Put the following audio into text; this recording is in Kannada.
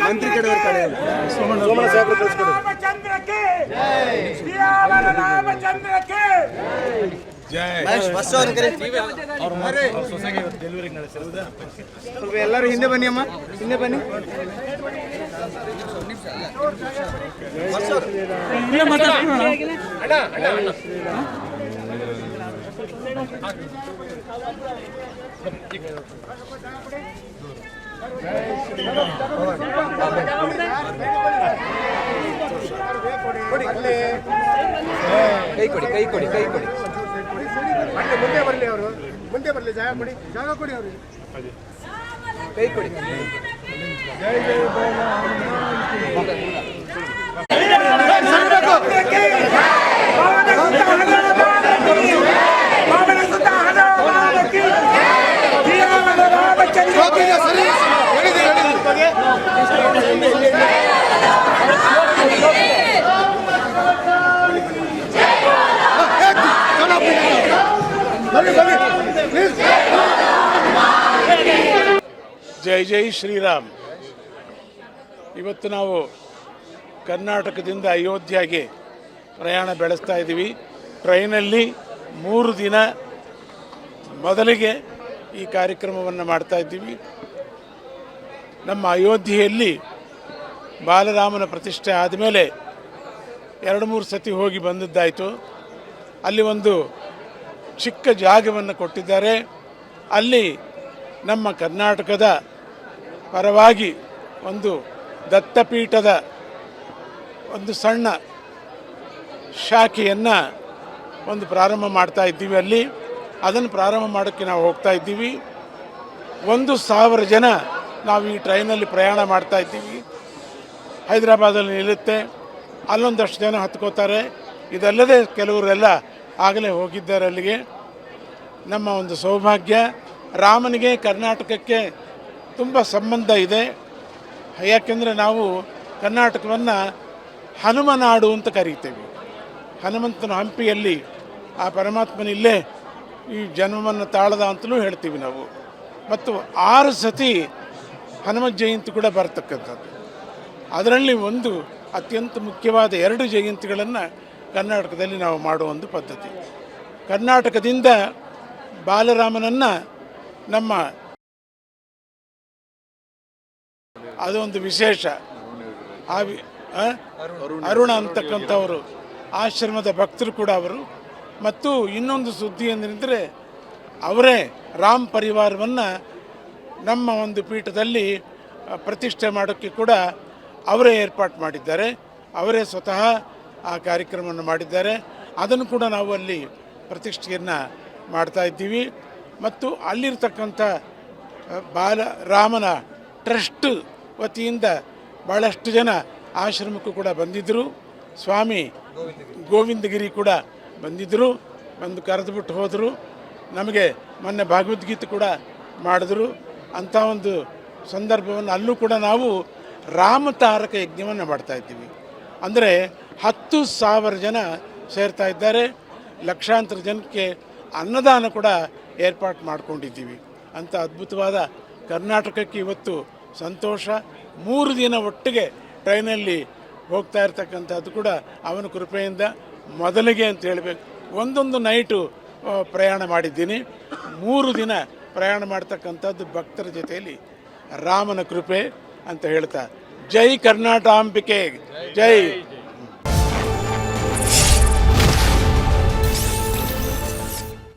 ಮಂತ್ರಿ ಕಡೆ ಕಡೆ ಸೋಮಣ್ಣ ಸಾಹೇಬ್ರು ಎಲ್ಲರೂ ಹಿಂದೆ ಬನ್ನಿ ಅಮ್ಮ. ಹಿಂದೆ ಬನ್ನಿ. ಮಾತಾಡ್ತೀನಿ ಕೈ ಕೊಡಿ ಕೈ ಕೊಡಿ ಕೈ ಕೊಡಿ. ಮುಂದೆ ಬರಲಿ ಅವರು. ಮುಂದೆ ಬರಲಿ ಜಾಗ ಕೊಡಿ ಜಾಗ ಕೊಡಿ ಅವರು ಕೈ ಕೊಡಿ. ಪವನ ಸುತ ಹನುಮಾನಕ್ಕೆ ಶ್ರೀರಾಮನ ರಾಮಚಂದ್ರಕ್ಕೆ ಜೈ ಜೈ ಶ್ರೀರಾಮ್. ಇವತ್ತು ನಾವು ಕರ್ನಾಟಕದಿಂದ ಅಯೋಧ್ಯೆಗೆ ಪ್ರಯಾಣ ಬೆಳೆಸ್ತಾ ಇದ್ದೀವಿ. ಟ್ರೈನಲ್ಲಿ ಮೂರು ದಿನ ಮೊದಲಿಗೆ ಈ ಕಾರ್ಯಕ್ರಮವನ್ನು ಮಾಡ್ತಾ ಇದ್ದೀವಿ. ನಮ್ಮ ಅಯೋಧ್ಯೆಯಲ್ಲಿ ಬಾಲರಾಮನ ಪ್ರತಿಷ್ಠೆ ಆದಮೇಲೆ ಎರಡು ಮೂರು ಸತಿ ಹೋಗಿ ಬಂದದ್ದಾಯಿತು. ಅಲ್ಲಿ ಒಂದು ಚಿಕ್ಕ ಜಾಗವನ್ನು ಕೊಟ್ಟಿದ್ದಾರೆ. ಅಲ್ಲಿ ನಮ್ಮ ಕರ್ನಾಟಕದ ಪರವಾಗಿ ಒಂದು ದತ್ತಪೀಠದ ಒಂದು ಸಣ್ಣ ಶಾಖೆಯನ್ನು ಒಂದು ಪ್ರಾರಂಭ ಮಾಡ್ತಾ ಇದ್ದೀವಿ ಅಲ್ಲಿ. ಅದನ್ನು ಪ್ರಾರಂಭ ಮಾಡೋಕ್ಕೆ ನಾವು ಹೋಗ್ತಾ ಇದ್ದೀವಿ. ಒಂದು ಸಾವಿರ ಜನ ನಾವು ಈ ಟ್ರೈನಲ್ಲಿ ಪ್ರಯಾಣ ಮಾಡ್ತಾ ಇದ್ದೀವಿ. ಹೈದರಾಬಾದಲ್ಲಿ ನಿಲ್ಲುತ್ತೆ. ಅಲ್ಲೊಂದಷ್ಟು ಜನ ಹತ್ಕೋತಾರೆ. ಇದಲ್ಲದೆ ಕೆಲವರೆಲ್ಲ ಆಗಲೇ ಹೋಗಿದ್ದಾರೆ ಅಲ್ಲಿಗೆ. ನಮ್ಮ ಒಂದು ಸೌಭಾಗ್ಯ. ರಾಮನಿಗೆ ಕರ್ನಾಟಕಕ್ಕೆ ತುಂಬ ಸಂಬಂಧ ಇದೆ. ಯಾಕೆಂದರೆ ನಾವು ಕರ್ನಾಟಕವನ್ನು ಹನುಮನಾಡು ಅಂತ ಕರೀತೇವೆ. ಹನುಮಂತನ ಹಂಪಿಯಲ್ಲಿ ಆ ಪರಮಾತ್ಮನಿಲ್ಲೇ ಈ ಜನ್ಮವನ್ನು ತಾಳದ ಅಂತಲೂ ಹೇಳ್ತೀವಿ ನಾವು. ಮತ್ತು ಆರು ಸತಿ ಹನುಮ ಜಯಂತಿ ಕೂಡ ಬರತಕ್ಕಂಥದ್ದು. ಅದರಲ್ಲಿ ಒಂದು ಅತ್ಯಂತ ಮುಖ್ಯವಾದ ಎರಡು ಜಯಂತಿಗಳನ್ನು ಕರ್ನಾಟಕದಲ್ಲಿ ನಾವು ಮಾಡುವ ಒಂದು ಪದ್ಧತಿ. ಕರ್ನಾಟಕದಿಂದ ಬಾಲರಾಮನನ್ನು ನಮ್ಮ ಅದೊಂದು ವಿಶೇಷ. ಆ? ಅರುಣ ಅಂತಕ್ಕಂಥವರು. ಆಶ್ರಮದ ಭಕ್ತರು ಕೂಡ ಅವರು. ಮತ್ತು ಇನ್ನೊಂದು ಸುದ್ದಿ ಏನಂದರೆ, ಅವರೇ ರಾಮ್ ಪರಿವಾರವನ್ನು ನಮ್ಮ ಒಂದು ಪೀಠದಲ್ಲಿ ಪ್ರತಿಷ್ಠೆ ಮಾಡೋಕ್ಕೆ ಕೂಡ ಅವರೇ ಏರ್ಪಾಟ್ ಮಾಡಿದ್ದಾರೆ. ಅವರೇ ಸ್ವತಃ ಆ ಕಾರ್ಯಕ್ರಮವನ್ನು ಮಾಡಿದ್ದಾರೆ. ಅದನ್ನು ಕೂಡ ನಾವು ಅಲ್ಲಿ ಪ್ರತಿಷ್ಠೆಯನ್ನು ಮಾಡ್ತಾ ಇದ್ದೀವಿ. ಮತ್ತು ಅಲ್ಲಿರ್ತಕ್ಕಂಥ ಬಾಲರಾಮನ ಬಾಲ, ರಾಮನ ಟ್ರಸ್ಟ್ ವತಿಯಿಂದ ಭಾಳಷ್ಟು ಜನ ಆಶ್ರಮಕ್ಕೂ ಕೂಡ ಬಂದಿದ್ದರು. ಸ್ವಾಮಿ ಗೋವಿಂದಗಿರಿ ಕೂಡ ಬಂದಿದ್ದರು. ಬಂದು ಕರೆದುಬಿಟ್ಟು ಹೋದರು. ನಮಗೆ ಮೊನ್ನೆ ಭಗವದ್ಗೀತೆ ಕೂಡ ಮಾಡಿದ್ರು. ಅಂಥ ಒಂದು ಸಂದರ್ಭವನ್ನು ಅಲ್ಲೂ ಕೂಡ ನಾವು ರಾಮತಾರಕ ಯಜ್ಞವನ್ನು ಮಾಡ್ತಾ ಇದ್ದೀವಿ. ಅಂದರೆ ಹತ್ತು ಸಾವಿರ ಜನ ಸೇರ್ತಾ ಇದ್ದಾರೆ. ಲಕ್ಷಾಂತರ ಜನಕ್ಕೆ ಅನ್ನದಾನ ಕೂಡ ಏರ್ಪಾಟ್ ಮಾಡ್ಕೊಂಡಿದ್ದೀವಿ. ಅಂತ ಅದ್ಭುತವಾದ ಕರ್ನಾಟಕಕ್ಕೆ ಇವತ್ತು ಸಂತೋಷ. ಮೂರು ದಿನ ಒಟ್ಟಿಗೆ ಟ್ರೈನಲ್ಲಿ ಹೋಗ್ತಾ ಇರ್ತಕ್ಕಂಥದ್ದು ಕೂಡ ಅವನ ಕೃಪೆಯಿಂದ ಮೊದಲಿಗೆ ಅಂತ ಹೇಳಬೇಕು. ಒಂದೊಂದು ನೈಟು ಪ್ರಯಾಣ ಮಾಡಿದ್ದೀನಿ. ಮೂರು ದಿನ ಪ್ರಯಾಣ ಮಾಡ್ತಕ್ಕಂಥದ್ದು ಭಕ್ತರ ಜೊತೆಯಲ್ಲಿ ರಾಮನ ಕೃಪೆ ಅಂತ ಹೇಳ್ತಾ ಜೈ ಕರ್ನಾಟಕಾಂಬಿಕೆ ಜೈ